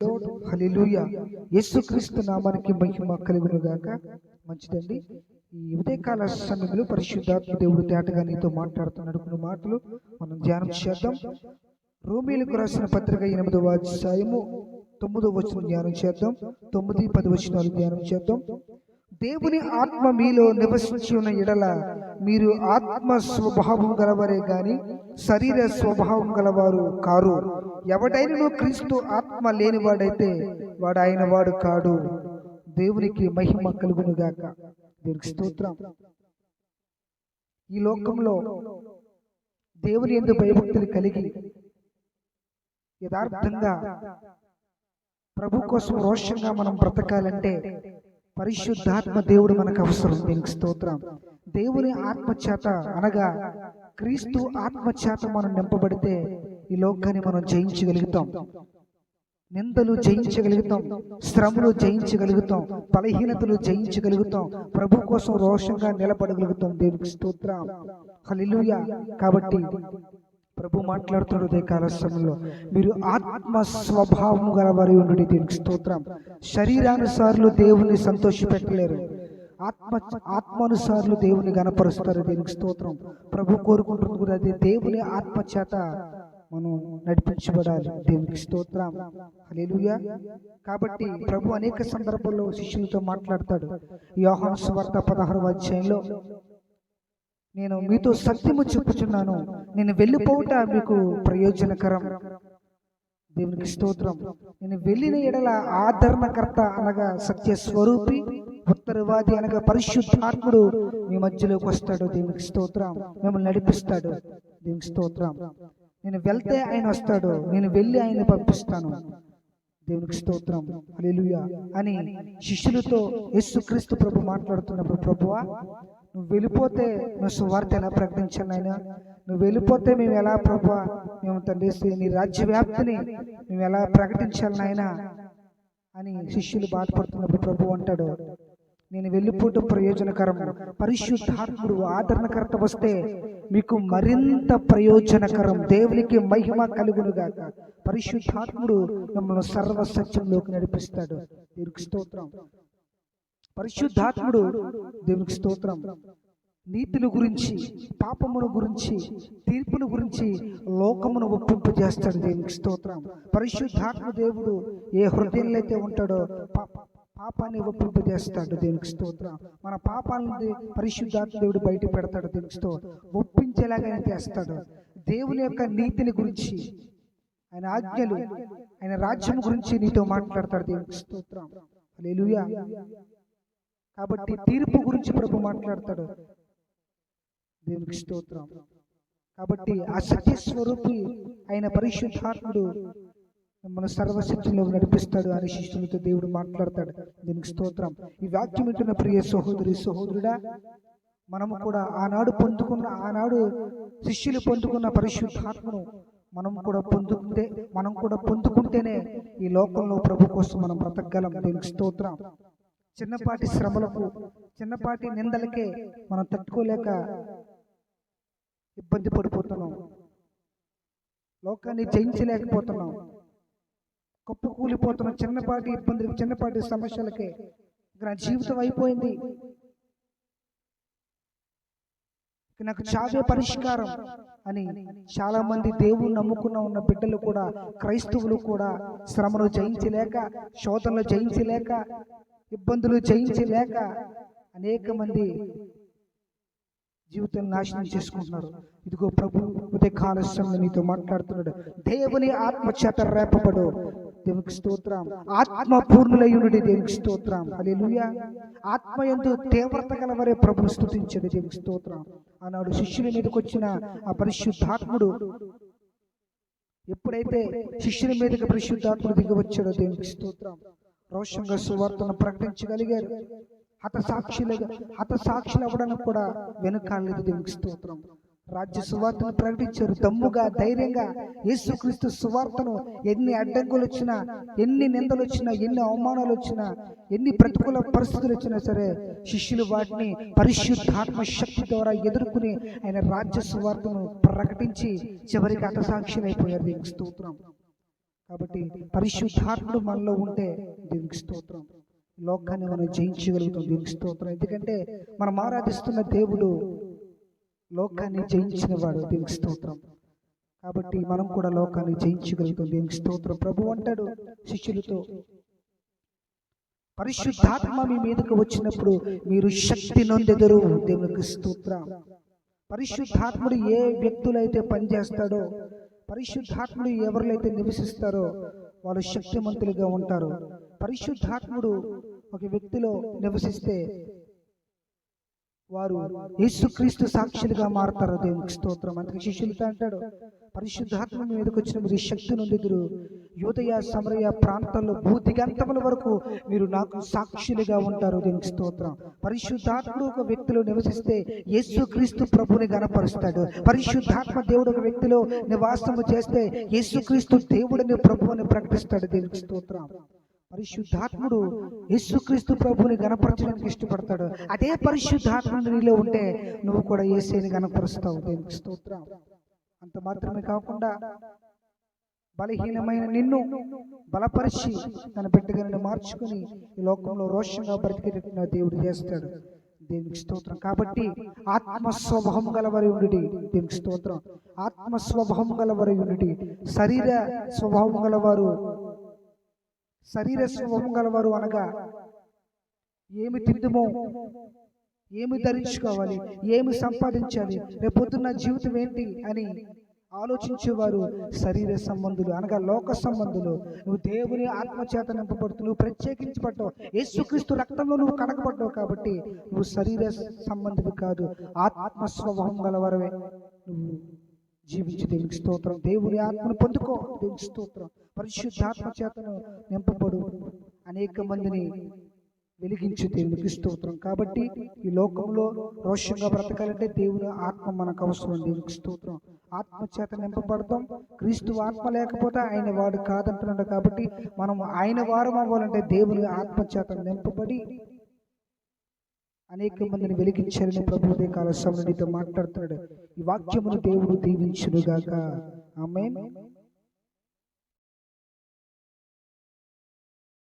హల్లెలూయ యేసుక్రీస్తు నామానికి మహిమ కలుగును గాక మంచిదండి. ఈ ఉదయకాల సమయంలో పరిశుద్ధాత్మ దేవుడు తేటగా నీతో మాట్లాడుతున్నాడు కొన్ని మాటలు మనం ధ్యానం చేద్దాం. రోమిలకు రాసిన పత్రిక ఎనిమిదవ అధ్యాయము తొమ్మిదో వచనం ధ్యానం చేద్దాం. తొమ్మిది పది వచనాలు ధ్యానం చేద్దాం. దేవుని ఆత్మ మీలో నివసించి ఉన్న ఎడల మీరు ఆత్మ స్వభావం గలవారే గాని శరీర స్వభావం గలవారు కారు. ఎవడైనను క్రీస్తు ఆత్మ లేనివాడైతే వాడు ఆయన వాడు కాడు. దేవునికి మహిమ కలుగునుగాక. దేవునికి స్తోత్రం. ఈ లోకంలో దేవుని ఎందు భయభక్తులు కలిగి యథార్థంగా ప్రభు కోసం రోషంగా మనం బ్రతకాలంటే పరిశుద్ధాత్మ దేవుడు మనకు అవసరం. దీనికి స్తోత్రం. దేవుని ఆత్మచేత అనగా క్రీస్తు ఆత్మచేత మనం నింపబడితే ఈ లోకాన్ని మనం జయించగలుగుతాం. నిందలు జయించగలుగుతాం. శ్రమలు జయించగలుగుతాం. బలహీనతలు జయించగలుగుతాం. ప్రభు కోసం రోషంగా నిలబడగలుగుతాం. దేవునికి స్తోత్రం. హలిలుయ కాబట్టి ప్రభు మాట్లాడుతున్నాడు ఉదయ కాల సమయంలో మీరు ఆత్మ స్వభావం గలవారి ఉండు దీనికి స్తోత్రం. శరీరానుసారులు దేవుని సంతోషపెట్టలేరు. ఆత్మ ఆత్మానుసారులు దేవుని గనపరుస్తారు దీనికి స్తోత్రం. ప్రభు కోరుకుంటుంది కూడా అది. దేవుని ఆత్మ చేత మనం నడిపించబడాలి దేవునికి స్తోత్రం. హల్లెలూయా. కాబట్టి ప్రభు అనేక సందర్భాల్లో శిష్యులతో మాట్లాడతాడు. యోహాను సువార్త పదహారు అధ్యాయంలో నేను మీతో సత్యము చెప్పుచున్నాను. నేను వెళ్ళిపోవుట మీకు ప్రయోజనకరం. దేవునికి స్తోత్రం. నేను వెళ్ళిన ఎడల ఆదరణకర్త అనగా సత్య స్వరూపి ఉత్తరవాది అనగా పరిశుద్ధాత్ముడు. మీ మధ్యలోకి వస్తాడు దేవునికి స్తోత్రం. మిమ్మల్ని నడిపిస్తాడు దేవునికి స్తోత్రం. నేను వెళ్తే ఆయన వస్తాడు. నేను వెళ్ళి ఆయన పంపిస్తాను. దేవునికి స్తోత్రం. హల్లెలూయా. అని శిష్యులతో యేసుక్రీస్తు ప్రభు మాట్లాడుతున్నప్పుడు ప్రభువా నువ్వు వెళ్ళిపోతే నువ్వు సువార్త ఎలా ప్రకటించాలి ఆయన నువ్వు వెళ్ళిపోతే మేము ఎలా ప్రభా మేము తండ్రి నీ రాజ్య వ్యాప్తిని మేము ఎలా ప్రకటించాలి నాయన? అని శిష్యులు బాధపడుతున్నప్పుడు ప్రభు అంటాడు నేను వెళ్ళిపోవటం ప్రయోజనకరం. పరిశుద్ధాత్ముడు ఆదరణకర్త వస్తే మీకు మరింత ప్రయోజనకరం. దేవునికి మహిమ కలుగునుగాక పరిశుద్ధాత్ముడు మిమ్మల్ని సర్వ సత్యంలోకి నడిపిస్తాడు. దీనికి స్తోత్రం. పరిశుద్ధాత్ముడు దేవునికి స్తోత్రం. నీతుల గురించి పాపమును గురించి తీర్పును గురించి లోకమును ఒప్పింపు చేస్తాడు దేవునికి స్తోత్రం. పరిశుద్ధాత్మ దేవుడు ఏ హృదయంలో అయితే ఉంటాడో పాపాన్ని ఒప్పింపు చేస్తాడు దేవునికి స్తోత్రం. మన పాపాలని పరిశుద్ధాత్మ దేవుడు బయట పెడతాడు దేవునికి స్తోత్రం. ఒప్పించేలాగా ఆయన చేస్తాడు. దేవుని యొక్క నీతిని గురించి ఆయన ఆజ్ఞలు ఆయన రాజ్యం గురించి నీతో మాట్లాడతాడు దేవునికి స్తోత్రం. కాబట్టి తీర్పు గురించి ప్రభు మాట్లాడతాడు. దేవునికి స్తోత్రం. కాబట్టి ఆ సత్య స్వరూపి అయిన పరిశుద్ధాత్ముడు మిమ్మల్ని సర్వశక్తిలో నడిపిస్తాడు అని శిష్యులతో దేవుడు మాట్లాడతాడు. దీనికి స్తోత్రం. ఈ వాక్యం వింటున్న ప్రియ సహోదరి సహోదరుడా మనము కూడా ఆనాడు పొందుకున్న ఆనాడు శిష్యులు పొందుకున్న పరిశుద్ధాత్మను మనం కూడా పొందుకుంటే మనం కూడా పొందుకుంటేనే ఈ లోకంలో ప్రభు కోసం మనం బ్రతకగలం. దీనికి స్తోత్రం. చిన్నపాటి శ్రమలకు చిన్నపాటి నిందలకే మనం తట్టుకోలేక ఇబ్బంది పడిపోతున్నాం. లోకాన్ని జయించలేకపోతున్నాం. కప్పు కూలిపోతున్నాం చిన్నపాటి ఇబ్బందులకు చిన్నపాటి సమస్యలకే ఇక నా జీవితం అయిపోయింది. నాకు చావే పరిష్కారం అని చాలా మంది దేవుని నమ్ముకున్న ఉన్న బిడ్డలు కూడా క్రైస్తవులు కూడా శ్రమను జయించలేక శోధనలు జయించలేక ఇబ్బందులు జయించలేక అనేక మంది జీవితం నాశనం చేసుకుంటున్నారు. ఇదిగో ప్రభు ఉదయ కాలశ్రమంలో నీతో మాట్లాడుతున్నాడు. దేవుని ఆత్మచేత రేపబడు. దేవునికి స్తోత్రం. ఆత్మ పూర్ణులయ్యునుడి దేవునికి స్తోత్రం. హల్లెలూయా. ఆత్మ ఎందు తీవ్రత గలవరే ప్రభుని స్థుతించాడు దేవునికి స్తోత్రం. ఆనాడు శిష్యుల మీదకి వచ్చిన ఆ పరిశుద్ధాత్ముడు ఎప్పుడైతే శిష్యుల మీదకి పరిశుద్ధాత్ముడు దిగి వచ్చాడో దేవునికి స్తోత్రం. రోషంగా సువార్తను ప్రకటించగలిగారు. హతసాక్షులుగా హతసాక్షులు హత సాక్షులు అవ్వడానికి కూడా వెనుకాలేదు దేవునికి స్తోత్రం. రాజ్య సువార్తను ప్రకటించారు. దమ్ముగా ధైర్యంగా యేసుక్రీస్తు సువార్తను ఎన్ని అడ్డంకులు వచ్చినా ఎన్ని నిందలు వచ్చినా ఎన్ని అవమానాలు వచ్చినా ఎన్ని ప్రతికూల పరిస్థితులు వచ్చినా సరే శిష్యులు వాటిని పరిశుద్ధాత్మ శక్తి ద్వారా ఎదుర్కొని ఆయన రాజ్య సువార్తను ప్రకటించి చివరికి హతసాక్షులైపోయారు దీనికి స్తోత్రం. కాబట్టి పరిశుద్ధాత్ముడు మనలో ఉంటే దీనికి స్తోత్రం. లోకాన్ని మనం జయించగలుగుతాం దీనికి స్తోత్రం. ఎందుకంటే మనం ఆరాధిస్తున్న దేవుడు లోకాన్ని జయించిన వాడు దీనికి స్తోత్రం. కాబట్టి మనం కూడా లోకాన్ని జయించగలుగుతాం దీనికి స్తోత్రం. ప్రభు అంటాడు శిష్యులతో పరిశుద్ధాత్మ మీ మీదకు వచ్చినప్పుడు మీరు శక్తి నొందెదరు దేవునికి స్తోత్రం. పరిశుద్ధాత్ముడు ఏ వ్యక్తులైతే పనిచేస్తాడో పరిశుద్ధాత్ముడు ఎవరిలైతే నివసిస్తారో వాళ్ళు శక్తిమంతులుగా ఉంటారు. పరిశుద్ధాత్ముడు ఒక వ్యక్తిలో నివసిస్తే వారు యేసుక్రీస్తు సాక్షులుగా మారతారు దేవునికి స్తోత్రం. అందుకే శిష్యులతో అంటాడు. పరిశుద్ధాత్మ మీదకి వచ్చిన మీరు శక్తి నొందెదురు యోదయ సమరయ ప్రాంతాల్లో భూదిగంతముల వరకు మీరు నాకు సాక్షులుగా ఉంటారు దీనికి స్తోత్రం. పరిశుద్ధాత్ముడు ఒక వ్యక్తిలో నివసిస్తే యేసుక్రీస్తు ప్రభుని గనపరుస్తాడు. పరిశుద్ధాత్మ దేవుడు ఒక వ్యక్తిలో నివాసము చేస్తే యేసుక్రీస్తు దేవుడిని ప్రభువుని ప్రకటిస్తాడు దీనికి స్తోత్రం. పరిశుద్ధాత్ముడు యేసుక్రీస్తు ప్రభుని గణపరచడానికి ఇష్టపడతాడు. అదే పరిశుద్ధాత్ముడు నీలో ఉంటే నువ్వు కూడా యేసేని గణపరుస్తావు. దేవునికి స్తోత్రం. అంత మాత్రమే కాకుండా బలహీనమైన నిన్ను బలపరిచి తన బిడ్డగా మార్చుకుని ఈ లోకంలో రోషంగా బ్రతికేటట్టు దేవుడు చేస్తాడు. దేవునికి స్తోత్రం. కాబట్టి ఆత్మ స్వభావం గలవరి ఉండి దేవునికి స్తోత్రం. ఆత్మ స్వభావం గలవరి ఉండి శరీర స్వభావం గలవారు శరీర స్వభావం గలవారు అనగా ఏమి తిందుమో ఏమి ధరించుకోవాలి ఏమి సంపాదించాలి రేపొద్దున్న జీవితం ఏంటి అని ఆలోచించేవారు శరీర సంబంధులు అనగా లోక సంబంధులు. నువ్వు దేవుని ఆత్మచేత నింపబడుతూ నువ్వు ప్రత్యేకించబడ్డావు. యేసుక్రీస్తు రక్తంలో నువ్వు కడగబడ్డావు కాబట్టి నువ్వు శరీర సంబంధివి కాదు ఆత్మ స్వభావం గలవరవే. నువ్వు జీవించి దేవునికి స్తోత్రం. దేవుని ఆత్మను పొందుకో. దేవునికి స్తోత్రం. పరిశుద్ధాత్మ చేతను నింపబడు. అనేక మందిని వెలిగించి దేవునికి స్తోత్రం. కాబట్టి ఈ లోకంలో రోషంగా బ్రతకాలంటే దేవుని ఆత్మ మనకు అవసరం. దేవునికి స్తోత్రం. ఆత్మ చేత నింపబడతాం. క్రీస్తు ఆత్మ లేకపోతే ఆయన వాడు కాదంటున్నాడు కాబట్టి మనం ఆయన వారం అవ్వాలంటే దేవుని ఆత్మ చేత నింపబడి అనేక మందిని వెలిగించాలని ప్రభు ఉదయ కాల సమయంలో మాట్లాడుతున్నాడు. ఈ వాక్యమును దేవుడు దీవించునుగాక. ఆమె